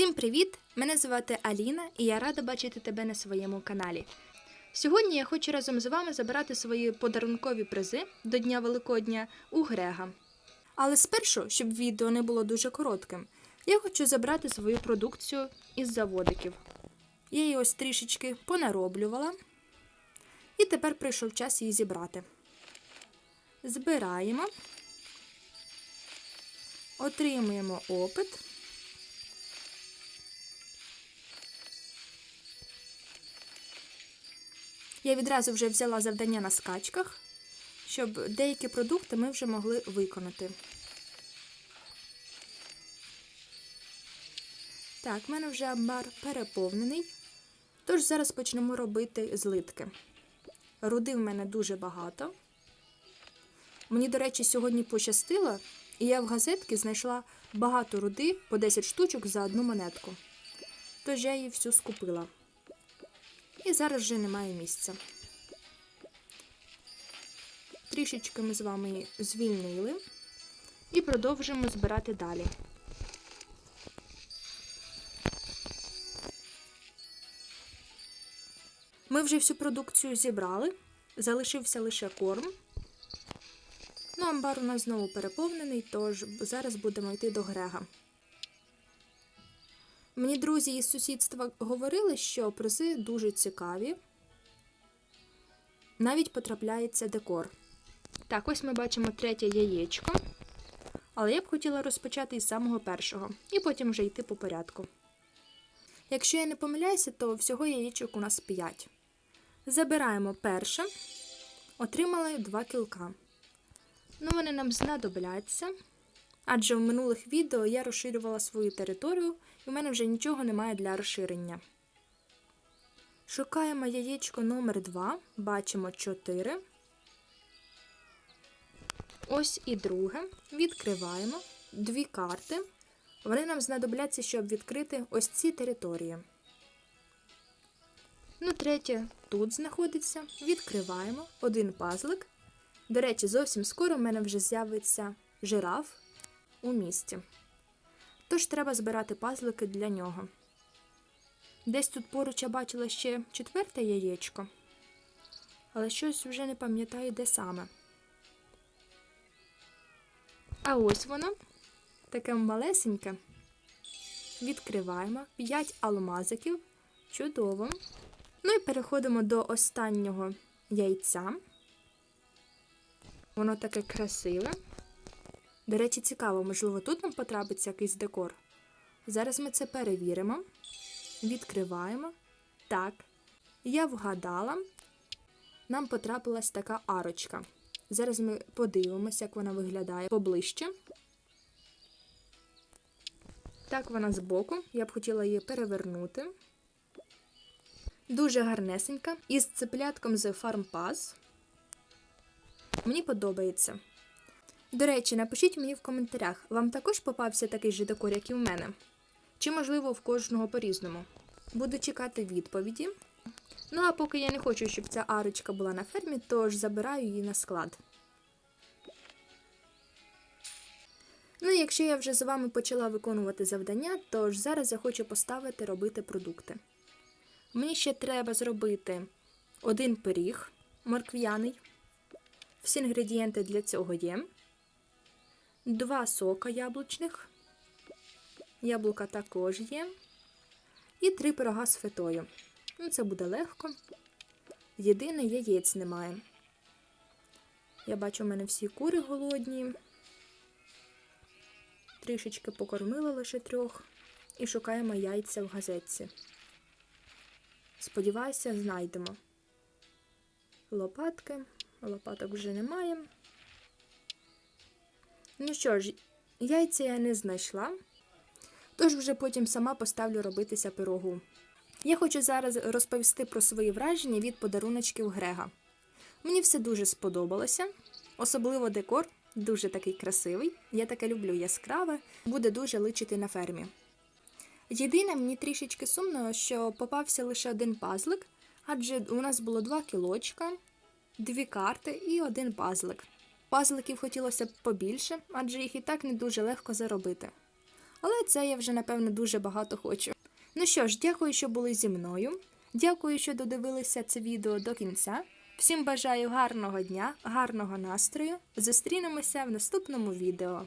Всім привіт! Мене звати Аліна і я рада бачити тебе на своєму каналі. Сьогодні я хочу разом з вами забирати свої подарункові призи до Дня Великодня у Грега. Але спершу, щоб відео не було дуже коротким, я хочу забрати свою продукцію із заводиків. Я її ось трішечки понароблювала, і тепер прийшов час її зібрати. Збираємо, отримуємо опит. Я відразу вже взяла завдання на скачках, щоб деякі продукти ми вже могли виконати. Так, в мене вже амбар переповнений. Тож зараз почнемо робити злитки. Руди в мене дуже багато. Мені, до речі, сьогодні пощастило, і я в газетки знайшла багато руди по 10 штучок за одну монетку. Тож я її всю скупила. І зараз вже немає місця. Трішечки ми з вами звільнили і продовжуємо збирати далі. Ми вже всю продукцію зібрали, залишився лише корм. Ну, амбар у нас знову переповнений, тож зараз будемо йти до Грега. Мені друзі із сусідства говорили, що призи дуже цікаві. Навіть потрапляється декор. Так, ось ми бачимо третє яєчко. Але я б хотіла розпочати із самого першого і потім вже йти по порядку. Якщо я не помиляюся, то всього яєчок у нас 5. Забираємо перше, отримали 2 кілка. Ну, вони нам знадобляться. Адже в минулих відео я розширювала свою територію, і в мене вже нічого немає для розширення. Шукаємо яєчко номер 2 бачимо 4. Ось і друге. Відкриваємо дві карти. Вони нам знадобляться, щоб відкрити ось ці території. Ну, третє тут знаходиться. Відкриваємо один пазлик. До речі, зовсім скоро в мене вже з'явиться жираф у місті. Тож треба збирати пазлики для нього. Десь тут поруч я бачила ще четверте яєчко, але щось вже не пам'ятаю, де саме. А ось воно, таке малесеньке. Відкриваємо 5 алмазиків. Чудово. Ну і переходимо до останнього яйця. Воно таке красиве. До речі, цікаво, можливо, тут нам потрапиться якийсь декор. Зараз ми це перевіримо. Відкриваємо. Так, я вгадала. Нам потрапилась така арочка. Зараз ми подивимося, як вона виглядає поближче. Так, вона збоку. Я б хотіла її перевернути. Дуже гарнесенька. Із цеплятком з FarmPass. Мені подобається. До речі, напишіть мені в коментарях, вам також попався такий же декор, як і в мене? Чи, можливо, в кожного по-різному? Буду чекати відповіді. Ну, а поки я не хочу, щоб ця арочка була на фермі, тож забираю її на склад. Ну, і якщо я вже з вами почала виконувати завдання, тож зараз я хочу поставити робити продукти. Мені ще треба зробити один пиріг моркв'яний. Всі інгредієнти для цього є. Два сока яблучних. Яблука також є. І три пирога з фетою. Ну, це буде легко. Єдине яєць немає. Я бачу, у мене всі кури голодні. Трішечки покормила лише трьох. І шукаємо яйця в газетці. Сподіваюся, знайдемо. Лопатки. Лопаток вже немає. Ну що ж, яйця я не знайшла, тож вже потім сама поставлю робитися пирогу. Я хочу зараз розповісти про свої враження від подаруночків Грега. Мені все дуже сподобалося, особливо декор, дуже такий красивий. Я таке люблю яскраве, буде дуже личити на фермі. Єдине, мені трішечки сумно, що попався лише один пазлик, адже у нас було два кілочка, дві карти і один пазлик. Пазликів хотілося б побільше, адже їх і так не дуже легко заробити. Але це я вже, напевно, дуже багато хочу. Ну що ж, дякую, що були зі мною. Дякую, що додивилися це відео до кінця. Всім бажаю гарного дня, гарного настрою. Зустрінемося в наступному відео.